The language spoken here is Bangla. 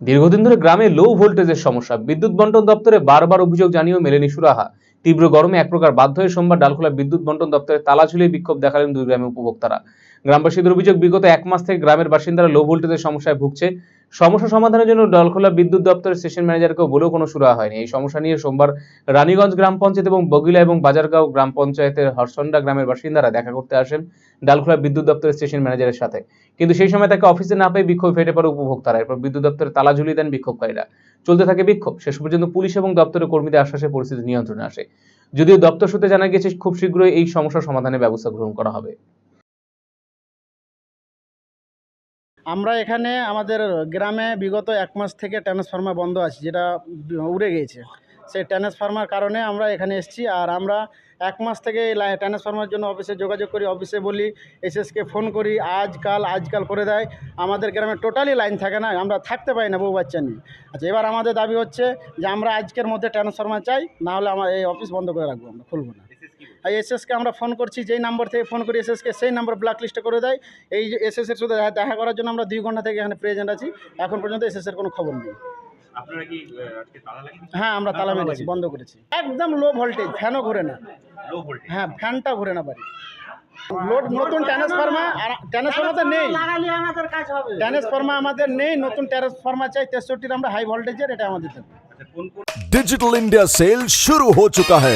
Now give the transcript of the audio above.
দীর্ঘদিন ধরে গ্রামে লো ভোল্টেজের সমস্যা। বিদ্যুৎ বন্টন দপ্তরে বারবার অভিযোগ জানিয়েও মেলেনি সুরাহা। তীব্র গরমে এক প্রকার বাধ্য হয়ে সোমবার ডালখোলা বিদ্যুৎ বন্টন দপ্তরে তালা ঝুলিয়ে বিক্ষোভ দেখালেন দুই গ্রামের উপভোক্তারা। গ্রামবাসীদের অভিযোগ, বিগত এক মাস থেকে গ্রামের বাসিন্দারা লো ভোল্টেজের সমস্যায় ভুগছে। সমস্যা সমাধানের জন্য ডালখোলা বিদ্যুৎ দপ্তরের স্টেশন ম্যানেজারকেও বলেও কোনো সুরাহা হয়নি। এই সমস্যা নিয়ে সোমবার রানীগঞ্জ গ্রাম পঞ্চায়েত এবং বগিলা এবং বাজারগাঁও গ্রাম পঞ্চায়েতের হরসন্ডা গ্রামের বাসিন্দারা দেখা করতে আসেন ডালখোলা বিদ্যুৎ দপ্তরের স্টেশন ম্যানেজারের সাথে। কিন্তু সেই সময় তাকে অফিসে না পেয়ে বিক্ষোভ ফেটে পড়ে উপভোক্তারা। এরপর বিদ্যুৎ দপ্তরে তালা ঝুলিয়ে দেন বিক্ষোভকারীরা। চলতে থাকে বিক্ষোভ। শেষ পর্যন্ত পুলিশ এবং দপ্তরের কর্মীদের আশ্বাসে পরিস্থিতি নিয়ন্ত্রণে আসে। যদিও দপ্তর সূত্রে জানা গেছে খুব শীঘ্রই এই সমস্যা সমাধানের ব্যবস্থা গ্রহণ করা হবে। আমরা এখানে আমাদের গ্রামে বিগত এক মাস থেকে ট্রান্সফর্মার বন্ধ আছে, যেটা উড়ে গিয়েছে। সেই ট্রান্সফর্মার কারণে আমরা এখানে এসেছি আর আমরা এক মাস থেকে ট্রান্সফর্মার জন্য অফিসে যোগাযোগ করি, অফিসে বলি, এসএসকে ফোন করি, আজকাল আজকাল করে দেয়। আমাদের গ্রামে টোটালি লাইন থাকে না, আমরা থাকতে পারি না বউ বাচ্চা নিয়ে। আচ্ছা এবার আমাদের দাবি হচ্ছে যে আমরা আজকের মধ্যে ট্রান্সফর্মার চাই, না হলে আমার এই অফিস বন্ধ করে রাখব, আমরা খুলবো না। এসএসকে আমরা ফোন করছি যেই নাম্বার থেকে ফোন করি এসএসকে সেই নাম্বার ব্ল্যাক লিস্টে করে দেয় এই যে এসএসের সাথে দেখা- দেখা করার জন্য আমরা দুই ঘন্টা থেকে এখানে প্রেজেন্ট আছি এখন পর্যন্ত এসএসের কোনো খবর নেই আপনারা কি আহ, আজকে তালা লাগিয়ে হ্যাঁ আমরা তালা মেরেছি বন্ধ করেছি একদম লো ভোল্টেজ ফ্যানও ঘুরে না লো ভোল্টেজ হ্যাঁ ফ্যানটা ঘুরে না পারি লোড নতুন ট্রান্সফর্মার আর ট্রান্সফর্মার তো নেই ট্রান্সফর্মার আমাদের নেই নতুন ট্রান্সফর্মার চাই তেষট্টির আমরা হাই ভোল্টেজের এটা আমাদের দেবে আচ্ছা কোন কোন डिजिटल इंडिया सेल शुरू हो चुका है